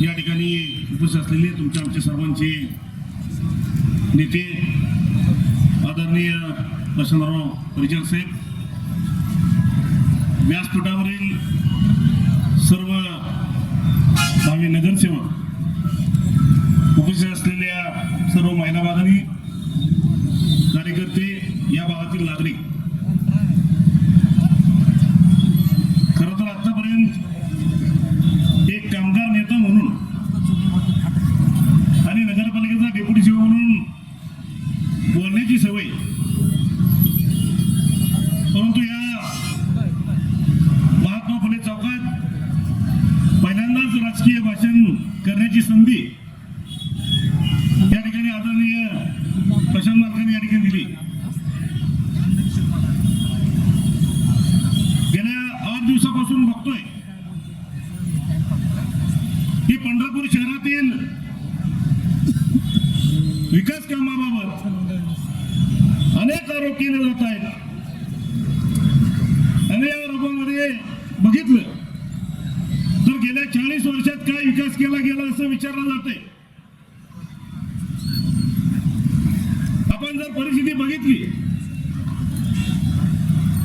या ठिकाणी उपस्थित असलेले तुमच्या आमच्या सर्वांचे नेते आदरणीय वसंतराव परिचर साहेब व्यासपीठावरील सर्व भावी नगरसेवक उपस्थित असलेल्या सर्व महिला बांधणी कार्यकर्ते या भागातील नागरिक खरं तर आतापर्यंत एक कामगार नेता म्हणून आणि नगरपालिकेचा डेप्युटी सीओ म्हणून बोलण्याची सवय परंतु या महात्मा फुले चौकात पहिल्यांदाच राजकीय भाषण करण्याची संधी या ठिकाणी आदरणीय प्रशांत मालकांनी या ठिकाणी दिली गेल्या आठ दिवसापासून बघतोय की शहरातील विकास कामाबाबत अनेक आरोप केले जात आहेत. आणि या आरोपामध्ये बघितलं. तर गेल्या चाळीस वर्षात काय विकास केला गेला असं विचारलं जात आहे आपण जर परिस्थिती बघितली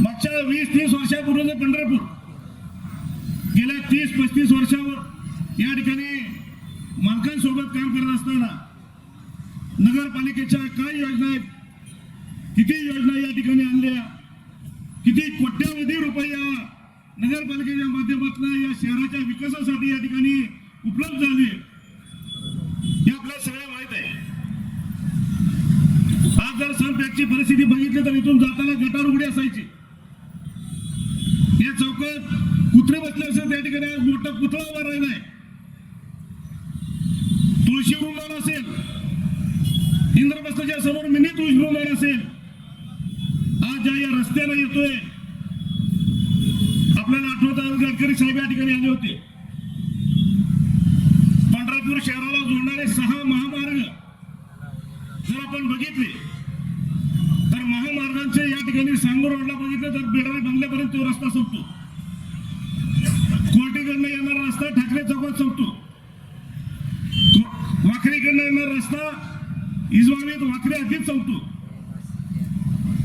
मागच्या वीस तीस वर्षापूर्वी पंढरपूर गेल्या तीस पस्तीस वर्षावर या ठिकाणी मालकांसोबत काम करत असताना नगरपालिकेच्या काय योजना आहेत. किती योजना या ठिकाणी आणल्या? किती कोट्यावधी रुपये नगरपालिकेच्या माध्यमातून या शहराच्या विकासासाठी या ठिकाणी उपलब्ध झाली? हे आपल्याला सगळ्या माहीत आहे. आज जर सनपॅकची परिस्थिती बघितली तर इथून जाताना गटार उघडी असायची. या चौकात कुत्रे बसले असेल त्या ठिकाणी आज मोठा पुतळा उभा राहिलाय. तुळशी वृंदावन असेल. इंद्रप्रस्थाच्या समोर मिनी तुळशी वृंदावन असेल. आज ज्या या रस्त्याला येतोय. आपल्याला आठवत गडकरी साहेब या ठिकाणी आले होते. पंढरपूर शहराला जोडणारे सहा महामार्ग जर आपण बघितले तर महामार्गांचे या ठिकाणी सांगोर रोडला बघितलं तर बेडाने बंगल्यापर्यंत तो रस्ता संपतो. कोर्टीकडनं येणारा रस्ता ठाकरे चौकात संपतो. वाखरीकडनं येणार रस्ता. इजवावीत वाखरी आधीच संपतो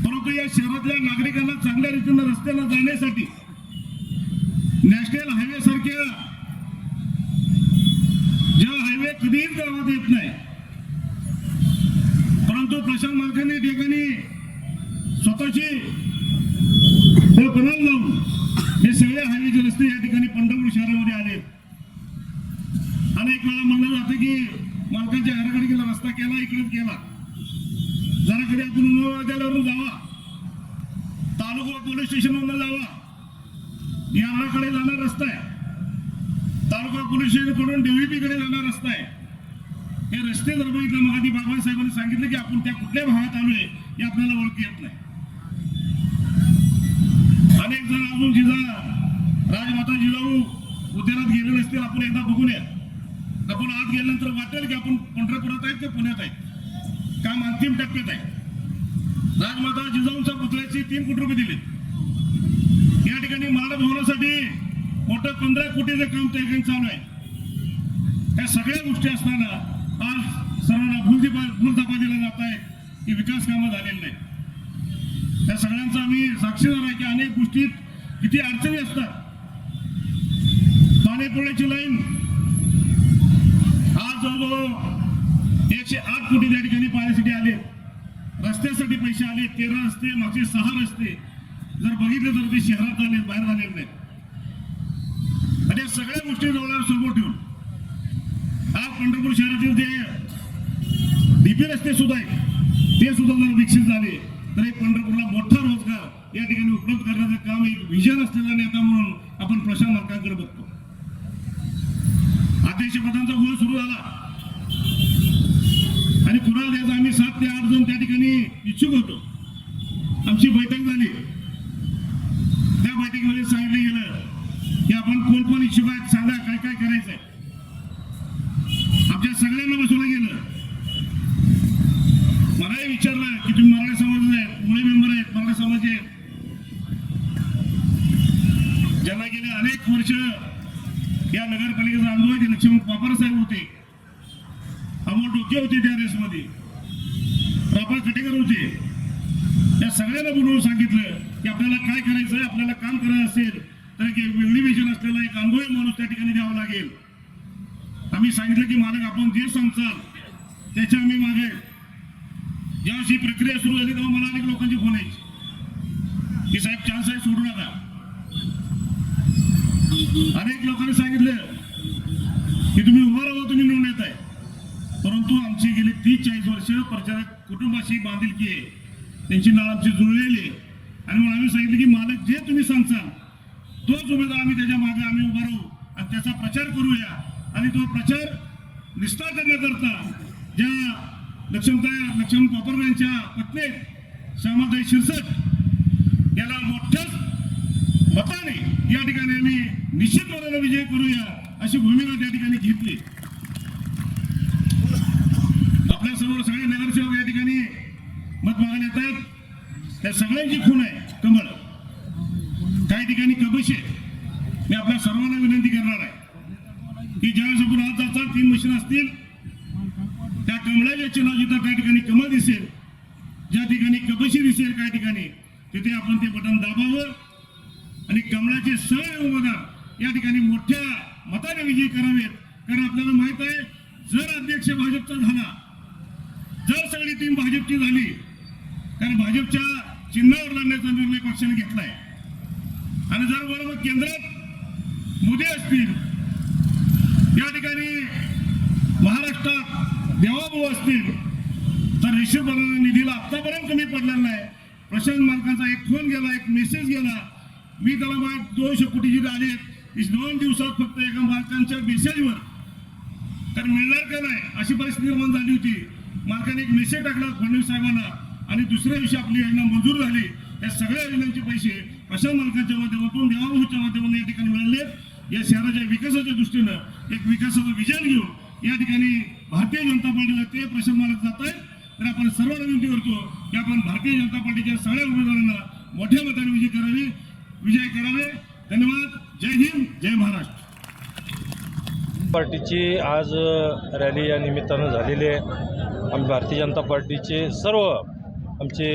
परंतु या शहरातल्या नागरिकांना चांगल्या रीतीनं रस्त्याला जाण्यासाठी नॅशनल हायवे सारख्या ज्या हायवे कधीच गावात येत नाही परंतु प्रशांत मालकांनी या ठिकाणी स्वतःची ते लावून हे सगळे हायवेचे रस्ते या ठिकाणी पंढरपूर शहरामध्ये आले अनेक वेळा म्हणलं जातं की मालकांच्या घराकडे गेला रस्ता केला इकडेच केला. जरा कधी आपण उन्हाळ्यावरून जावा. तालुका पोलीस स्टेशनवरून जावा. यार्डाकडे जाणार रस्ता आहे. तालुका पोलीस स्टेशनकडून डीव्हीपी कडे जाणार रस्ता आहे. हे रस्ते जर बघितलं मग आधी बाबासाहेबांनी सांगितलं की आपण त्या कुठल्या भागात आलोय हे आपल्याला ओळख येत नाही. अनेक जण अजून जिजा राजमाता जिजाऊ उद्यानात गेले असतील आपण एकदा बघून या. आपण आत गेल्यानंतर वाटेल की आपण पंढरपुरात आहेत ते पुण्यात आहेत? काम अंतिम टप्प्यात आहे. राजमाता जिजाऊंच्या पुतळ्याची तीन कोटी रुपये दिले. या ठिकाणी मराठा भवनासाठी मोठं पंधरा कोटीचं काम त्या ठिकाणी चालू आहे. या सगळ्या गोष्टी असताना आज सर्वांना भूलदिपा भूलथापा दिला जात आहे की विकास कामं झालेली नाही त्या सगळ्यांचा आम्ही साक्षीदार आहे की अनेक गोष्टीत किती अडचणी असतात. पाणीपुण्याची लाईन जवळजवळ एकशे आठ कोटी त्या ठिकाणी पाण्यासाठी आले रस्त्यासाठी पैसे आले तेरा रस्ते मागचे सहा रस्ते. जर बघितले तर ते शहरात आले बाहेर झालेले नाहीत. आणि या सगळ्या गोष्टी जवळ समोर ठेवून आज पंढरपूर शहरातील जे डीपी रस्ते सुद्धा आहेत ते सुद्धा जर विकसित झाले तर एक पंढरपूरला मोठा रोजगार या ठिकाणी उपलब्ध करण्याचं काम एक विजन असलेला नेता म्हणून आपण प्रशांत मार्कांकडे बघतो. अध्यक्षपदांचा गोळ सुरू झाला आणि कुणाला द्यायचा आम्ही सात त्या ठिकाणी इच्छुक होतो. आमची बैठक झाली. त्या बैठकीमध्ये सांगितलं गेलं की आपण कोण कोण इच्छुक आहेत सांगा काय काय करायचंय. आमच्या सगळ्यांना बसवलं गेलं. मलाही विचारलं की तुम्ही मराठा समाज आहेत मुळे मेंबर आहेत मराठा समाजाचे आहेत. ज्यांना गेले अनेक वर्ष या नगरपालिकेचा अनुभव आहे ते लक्ष्मण पापर साहेब होते. अमोल डोके होते त्या रेसमध्ये रापा कटेकर होते. या सगळ्यांना बोलवून सांगितलं की आपल्याला काय करायचं आपल्याला काम करायचं असेल तर एक वेगळी विजन असलेला एक अनुभवी माणूस त्या ठिकाणी द्यावा लागेल. आम्ही सांगितलं की मालक आपण जे सांगचाल त्याच्या आम्ही मागे जेव्हा ही प्रक्रिया सुरू झाली तेव्हा मला अनेक लोकांची फोन यायची. की साहेब चान्स आहे सोडू नका. अनेक लोकांनी सांगितलं की तुम्ही उभं राहा तुम्ही निवडून येत आहे परंतु आमची गेली तीस चाळीस वर्ष प्रचारक कुटुंबाशी बांधिलकी आहे. त्यांची नाव आमची जुळलेली आहे. आणि म्हणून आम्ही सांगितलं की मालक जे तुम्ही सांगता तोच उमेदवार आम्ही त्याच्यामागे आम्ही उभा राहू आणि त्याचा प्रचार करूया. आणि तो प्रचार निष्ठा करण्याकरता ज्या लक्ष्मणताई लक्ष्मण कोपर यांच्या पत्नी श्यामाताई शिरसट याला मोठ्याच मताने या ठिकाणी आम्ही निश्चित मनाला विजय करूया अशी भूमिका त्या ठिकाणी घेतली आपल्यासमोर सगळे नगरसेवक या ठिकाणी मत मागायला येतात त्या सगळ्यांची खून आहे कमळ काही ठिकाणी कबश आहे. मी आपल्या सर्वांना विनंती करणार आहे की ज्यावेळेस आपण आज जातात तीन मशीन असतील त्या कमळाच्या चिन्ह त्या ठिकाणी कमळ दिसेल ज्या ठिकाणी कबशी दिसेल काही ठिकाणी तिथे आपण ते बटन दाबावं आणि कमळाचे सगळे उमेदवार या ठिकाणी मोठ्या मताने विजयी करावेत. कारण आपल्याला माहीत आहे जर अध्यक्ष भाजपचा झाला जर सगळी टीम भाजपची झाली कारण भाजपच्या चिन्हावर लढण्याचा निर्णय पक्षाने घेतलाय. आणि जर बरोबर केंद्रात मोदी असतील या ठिकाणी महाराष्ट्रात देवाभाऊ असतील तर निश्चितपणाने निधीला आतापर्यंत कमी पडलेला नाही. प्रशांत मालकांचा एक फोन गेला एक मेसेज गेला. मी त्याला माझ्या दोनशे कोटीची जिथे आले दोन दिवसात फक्त एका मालकांच्या मेसेजवर तर मिळणार का नाही अशी परिस्थिती निर्माण झाली होती. मालकाने एक मेसेज टाकला फडणवीस साहेबांना. आणि दुसऱ्या दिवशी आपली योजना मंजूर झाली या सगळ्या योजनांचे पैसे प्रशांत मालकांच्या माध्यमातून देवाभाऊच्या माध्यमातून या ठिकाणी मिळाले. या शहराच्या विकासाच्या दृष्टीनं एक विकासाचं विजन घेऊन या ठिकाणी भारतीय जनता पार्टीला ते प्रशांत मालक जात आहेत. तर आपण सर्व विनंती करतो की आपण भारतीय जनता पार्टीच्या सगळ्या उमेदवारांना मोठ्या मताने विजय करावे. विजय करावे. धन्यवाद. जय हिंद. जय महाराष्ट्र. पार्टीची आज रॅली या निमित्तानं झालेली आहे. आम्ही भारतीय जनता पार्टीचे सर्व आमचे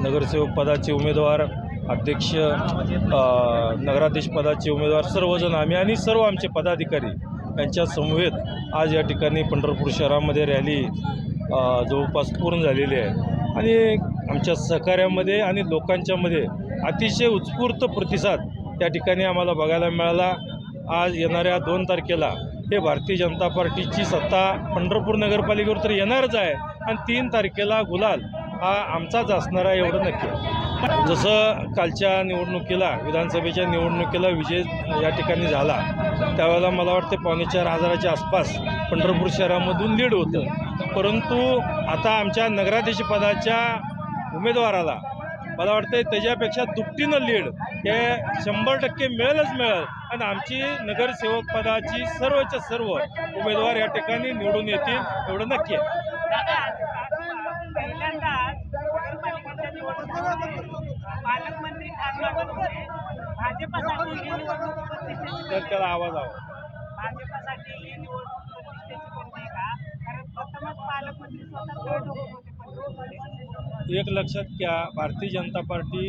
नगरसेवक पदाचे उमेदवार अध्यक्ष नगराध्यक्ष पदाचे उमेदवार सर्वजण आम्ही आणि सर्व आमचे पदाधिकारी यांच्या समवेत आज या ठिकाणी पंढरपूर शहरामध्ये रॅली जवळपास पूर्ण झालेली आहे. आणि आमच्या सहकार्यामध्ये आणि लोकांच्यामध्ये अतिशय उत्स्फूर्त प्रतिसाद त्या ठिकाणी आम्हाला बघायला मिळाला. आज येणाऱ्या दोन तारखेला हे भारतीय जनता पार्टीची सत्ता पंढरपूर नगरपालिकेवर तर येणारच आहे. आणि तीन तारखेला गुलाल हा आमचाच असणार आहे एवढं नक्की. जसं कालच्या निवडणुकीला विधानसभेच्या निवडणुकीला विजय या ठिकाणी झाला त्यावेळेला मला वाटते पावणे चार हजाराच्या आसपास पंढरपूर शहरामधून लीड होतं. परंतु आता आमच्या नगराध्यक्ष पदाच्या उमेदवाराला मला वाटतं त्याच्यापेक्षा दुपटीनं लीड हे शंभर टक्के मिळेलच मिळेल. आणि आमची नगरसेवक पदाची सर्वच्या सर्व उमेदवार या ठिकाणी निवडून येतील एवढं नक्की आहे पहिल्यांदाच नगरपालिकेच्या निवडणुकीमध्ये पालकमंत्री भाजपसाठी ही निवडणूक प्रतिष्ठेची तर त्याला आवाज हवा. भाजपसाठी ही निवडणूक प्रतिष्ठेची बनते का? कारण प्रथमच पालकमंत्री स्वतः निवडणूक होते पंतप्रधान एक लक्षात घ्या भारतीय जनता पार्टी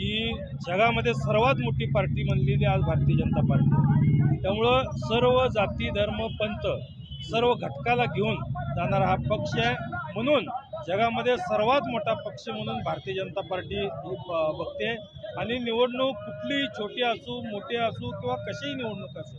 ही जगामध्ये सर्वात मोठी पार्टी म्हणलेली आज भारतीय जनता पार्टी आहे. त्यामुळं सर्व जाती धर्म पंथ सर्व घटकाला घेऊन जाणारा हा पक्ष आहे. म्हणून जगामध्ये सर्वात मोठा पक्ष म्हणून भारतीय जनता पार्टी ब- बघते. आणि निवडणूक कुठलीही छोटी असू मोठी असू किंवा कशीही निवडणूक असू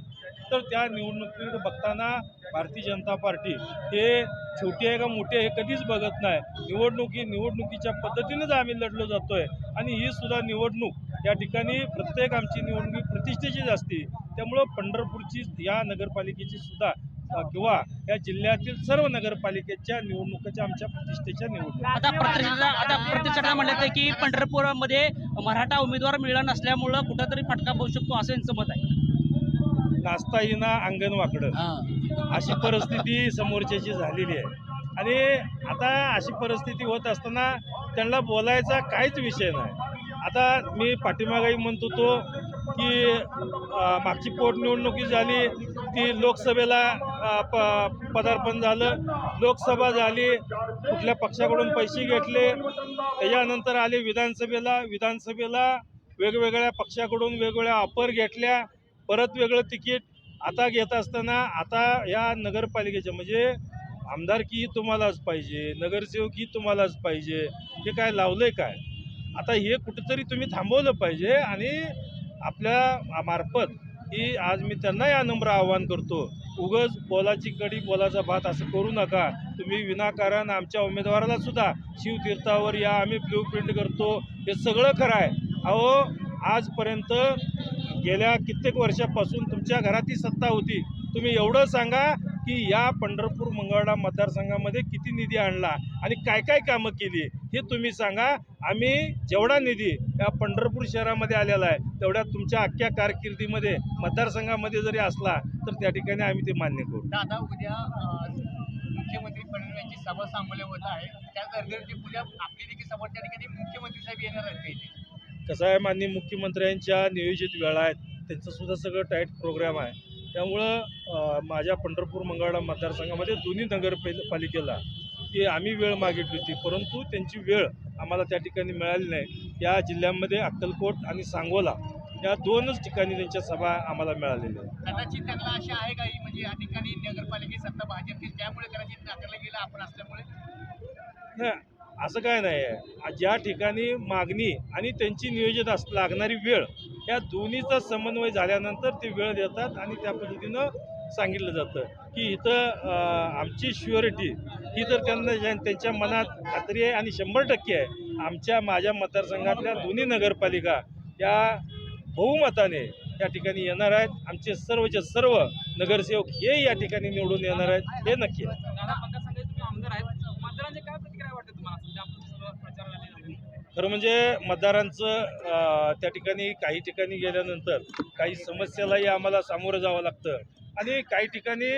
तर त्या निवडणुकीकडे बघताना भारतीय जनता पार्टी हे छोटी आहे का मोठी आहे हे कधीच बघत नाही. निवडणूक ही निवडणुकीच्या पद्धतीनेच आम्ही लढलो जातोय. आणि ही सुद्धा निवडणूक या ठिकाणी प्रत्येक आमची निवडणूक प्रतिष्ठेचीच असते. त्यामुळं पंढरपूरची या नगरपालिकेची सुद्धा किंवा या जिल्ह्यातील सर्व नगरपालिकेच्या निवडणुकीच्या आमच्या प्रतिष्ठेच्या निवडणूक. आता प्रतिष्ठा आता प्रतिष्ठा की पंढरपूरमध्ये मराठा उमेदवार मिळाला नसल्यामुळं कुठंतरी फटका बसू शकतो असं यांचं मत आहे. नाचता येईना अंगण वाकडं अशी परिस्थिती समोरच्याची झालेली आहे. आणि आता अशी परिस्थिती होत असताना त्यांना बोलायचा काहीच विषय नाही. आता मी पाठीमागाही म्हणत होतो की मागची पोटनिवडणुकी झाली ती लोकसभेला प पदार्पण झालं. लोकसभा झाली. कुठल्या पक्षाकडून पैसे घेतले. त्याच्यानंतर आले विधानसभेला. विधानसभेला वेगवेगळ्या पक्षाकडून वेगवेगळ्या ऑफर घेतल्या. परत वेगळं तिकीट आता घेत असताना आता या नगरपालिकेच्या म्हणजे आमदारकी तुम्हालाच पाहिजे नगरसेवकी तुम्हालाच पाहिजे हे काय लावलंय काय? आता हे कुठंतरी तुम्ही थांबवलं पाहिजे आणि आपल्या मार्फत की आज मी त्यांना या नम्र आवाहन करतो उगच बोलाची कडी बोलाचा भात असं करू नका. तुम्ही विनाकारण आमच्या उमेदवाराला सुद्धा शिवतीर्थावर या आम्ही ब्ल्यू प्रिंट करतो. हे सगळं खरं आहे. अहो आजपर्यंत गेल्या कित्येक वर्षापासून तुमच्या घरात ही सत्ता होती. तुम्ही एवढं सांगा की या पंढरपूर मंगळवेढा मतदारसंघामध्ये किती निधी आणला आणि काय काय कामं केली हे तुम्ही सांगा. आम्ही जेवढा निधी या पंढरपूर शहरामध्ये आलेला आहे तेवढ्या तुमच्या अख्ख्या कारकिर्दीमध्ये मतदारसंघामध्ये जरी असला तर त्या ठिकाणी आम्ही ते मान्य करू. दादा उद्या मुख्यमंत्री फडणवीस यांची सभा सांगोल्या होत आहे. त्या गर्दीवरती उद्या आपली देखील सभा त्या ठिकाणी मुख्यमंत्री साहेब येणार आहेत का इथे? कसं आहे माननीय मुख्यमंत्र्यांच्या नियोजित वेळा आहेत त्यांचं सुद्धा सगळं टाईट प्रोग्राम आहे. त्यामुळं माझ्या पंढरपूर मंगळवेढा मतदारसंघामध्ये दोन्ही नगरपालिकेला ती आम्ही वेळ मागितली होती. परंतु त्यांची वेळ आम्हाला त्या ठिकाणी मिळाली नाही. या जिल्ह्यामध्ये अक्कलकोट आणि सांगोला या दोनच ठिकाणी त्यांच्या सभा आम्हाला मिळालेल्या कदाचित त्यांना अशी आहे काही म्हणजे या ठिकाणी नगरपालिकेची सत्ता भाजपची त्यामुळे कदाचित नाकारला गेलं आपण असल्यामुळे? नाही असं काय नाही. आहे ज्या ठिकाणी मागणी आणि त्यांची नियोजित अस लागणारी वेळ या दोन्हीचा समन्वय झाल्यानंतर ते वेळ देतात आणि त्या पद्धतीनं सांगितलं जातं की इथं आमची शुअरिटी ही तर त्यांना त्यांच्या मनात खात्री आहे आणि शंभर टक्के आहे. आमच्या माझ्या मतदारसंघातल्या दोन्ही नगरपालिका या बहुमताने या ठिकाणी येणार आहेत. आमचे सर्वचे सर्व नगरसेवक हे या ठिकाणी निवडून येणार आहेत. हे नक्की आहे दादा मतदारसंघाचे तुम्ही आमदार आहेत मतदारांची काय प्रतिक्रिया वाटते तुम्हाला सध्या आपण सर्व प्रचार झाले खरं म्हणजे मतदारांचं त्या ठिकाणी काही ठिकाणी गेल्यानंतर काही समस्यालाही आम्हाला सामोरं जावं लागतं. आणि काही ठिकाणी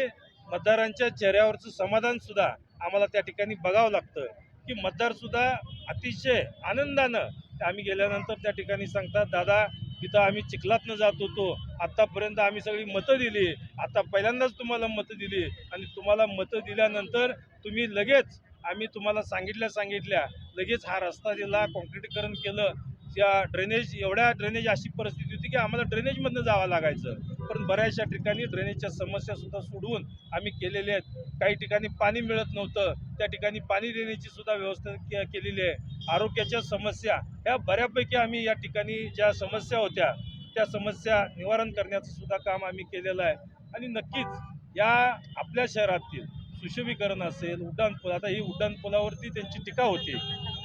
मतदारांच्या चेहऱ्यावरचं समाधानसुद्धा आम्हाला त्या ठिकाणी बघावं लागतं. की मतदारसुद्धा अतिशय आनंदानं आम्ही गेल्यानंतर त्या ठिकाणी सांगतात दादा तिथं आम्ही चिखलातनं जात होतो. आत्तापर्यंत आम्ही सगळी मतं दिली. आता पहिल्यांदाच तुम्हाला मतं दिली. आणि तुम्हाला मतं दिल्यानंतर तुम्ही लगेच आम्ही तुम्हाला सांगितल्या सांगितल्या लगेच हा रस्ता दिला काँक्रीटीकरण केलं. त्या ड्रेनेज एवढ्या ड्रेनेज अशी परिस्थिती होती की आम्हाला ड्रेनेजमधनं जावं लागायचं. पण बऱ्याचशा ठिकाणी ड्रेनेजच्या समस्यासुद्धा सोडवून आम्ही केलेले आहेत. काही ठिकाणी पाणी मिळत नव्हतं. त्या ठिकाणी पाणी देण्याची सुद्धा व्यवस्था के केलेली आहे. आरोग्याच्या समस्या ह्या बऱ्यापैकी आम्ही या ठिकाणी ज्या समस्या होत्या त्या समस्या निवारण करण्याचं सुद्धा काम आम्ही केलेलं आहे. आणि नक्कीच या आपल्या शहरातील सुशोभीकरण असेल उड्डाणपूल आता ही उड्डाणपुलावरती त्यांची टीका होती.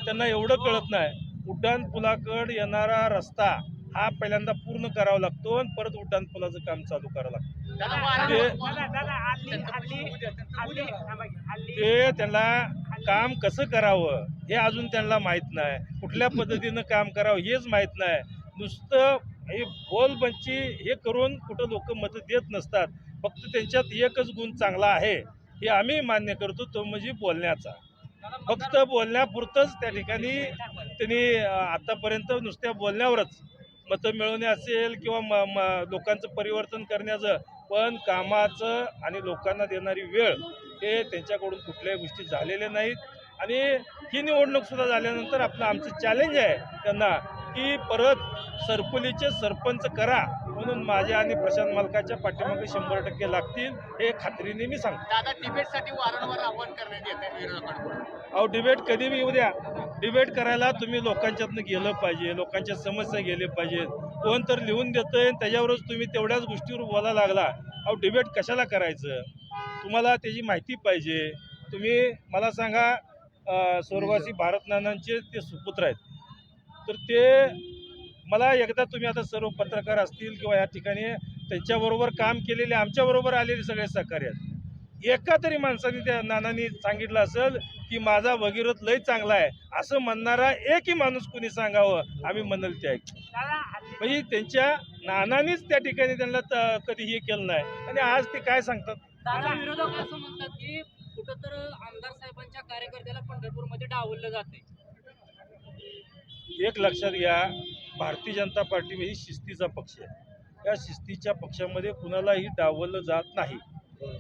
त्यांना एवढं कळत नाही. उड्डाणपुलाकडे येणारा रस्ता हा पहिल्यांदा पूर्ण करावा लागतो आणि परत उड्डाणपुलाचं काम चालू करावं लागतं. ते त्यांना काम कसं करावं हे अजून त्यांना माहीत नाही. कुठल्या पद्धतीनं काम करावं हेच माहीत नाही. नुसतं हे बोलबंची हे करून कुठं लोक मतं देत नसतात. फक्त त्यांच्यात एकच गुण चांगला आहे. हे आम्ही मान्य करतो तो म्हणजे बोलण्याचा. फक्त बोलण्यापुरतंच त्या ठिकाणी त्यांनी आतापर्यंत नुसत्या बोलण्यावरच मतं मिळवणे असेल किंवा म म लोकांचं परिवर्तन करण्याचं पण कामाचं आणि लोकांना देणारी वेळ हे त्यांच्याकडून कुठल्याही गोष्टी झालेल्या नाहीत. आणि ही निवडणूकसुद्धा झाल्यानंतर आपलं आमचं चॅलेंज आहे त्यांना की परत सरपुलीचे सरपंच करा. म्हणून माझ्या आणि प्रशांत मालकाच्या पाठीमागे शंभर टक्के लागतील हे खात्रीने मी सांगतो. दादा डिबेटसाठी वारंवार आव्हान करण्यात येत आहे विरोधकांकडून. अहो डिबेट कधी बी येऊ द्या. डिबेट करायला तुम्ही लोकांच्यातनं गेलं पाहिजे लोकांच्या समस्या गेले पाहिजेत. कोण तर लिहून देतंय त्याच्यावरच तुम्ही तेवढ्याच गोष्टीवर बोलायला लागला. अहो डिबेट कशाला करायचं? तुम्हाला त्याची माहिती पाहिजे. तुम्ही मला सांगा स्वर्गवासी भारत नानांचे ते सुपुत्र आहेत. तर ते मला एकदा तुम्ही आता सर्व पत्रकार असतील किंवा या ठिकाणी त्यांच्याबरोबर काम केलेले आमच्याबरोबर आलेले सगळे सहकारी आहेत. एका तरी माणसाने त्या नानांनी सांगितलं असेल की माझा भगीरथ लय चांगला आहे. असं म्हणणारा एकही माणूस कुणी सांगावं आम्ही म्हणाल ते ऐक. म्हणजे त्यांच्या नानानीच त्या ठिकाणी त्यांना कधी हे केलं नाही. आणि आज ते काय सांगतात? विरोधक असं म्हणतात की आमदार साहेबांच्या कार्यकर्त्याला पंढरपूरमध्ये डावललं जाते एक लक्षात घ्या भारतीय जनता पार्टी ही शिस्तीचा पक्ष आहे. या शिस्तीच्या पक्षामध्ये कुणालाही डावलं जात नाही.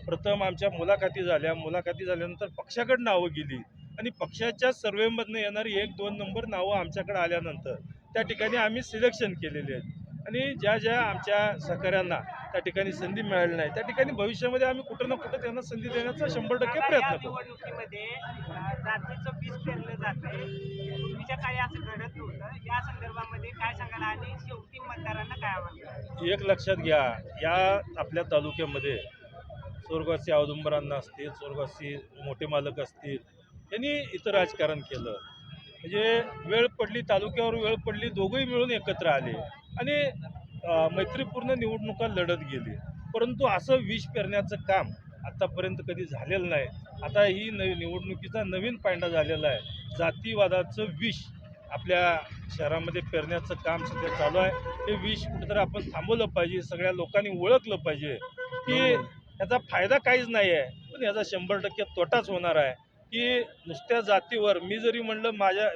प्रथम आमच्या मुलाखती झाल्या. मुलाखती झाल्यानंतर पक्षाकडे नावं गेली. आणि पक्षाच्या सर्वेमधनं येणारी एक दोन नंबर नावं आमच्याकडे आल्यानंतर त्या ठिकाणी आम्ही सिलेक्शन केलेले आहेत. आणि ज्या ज्या आमच्या सहकाऱ्यांना त्या ठिकाणी संधी मिळाली नाही त्या ठिकाणी भविष्यामध्ये आम्ही कुठं ना कुठं त्यांना संधी देण्याचा शंभर टक्के प्रयत्न करू. निवडणुकीमध्ये अं, जातीचं बीज पेरलं जातंय पूर्वीच्या काळी असं घडत नव्हतं. या संदर्भामध्ये काय सांगाल आणि शेवटी मतदारांना काय आव्हान? एक लक्षात घ्या या आपल्या तालुक्यामध्ये स्वर्गवासी औदुंबरांना असतील स्वर्गवासी मोठे मालक असतील यांनी इथं राजकारण केलं. म्हणजे वेळ पडली तालुक्यावर वेळ पडली दोघंही मिळून एकत्र आले. आणि मैत्रीपूर्ण निवडणुका लढत गेली. परंतु असं विष पेरण्याचं काम आत्तापर्यंत कधी झालेलं नाही. आता ही न निवडणुकीचा नवीन पायंडा झालेला आहे. जातीवादाचं विष आपल्या शहरामध्ये पेरण्याचं काम सध्या चालू आहे. हे विष कुठेतरी आपण थांबवलं पाहिजे सगळ्या लोकांनी ओळखलं पाहिजे की याचा फायदा काहीच नाही आहे. पण याचा शंभर टक्के तोटाच होणार आहे की नुसत्या जातीवर मी जरी म्हणलं माझ्या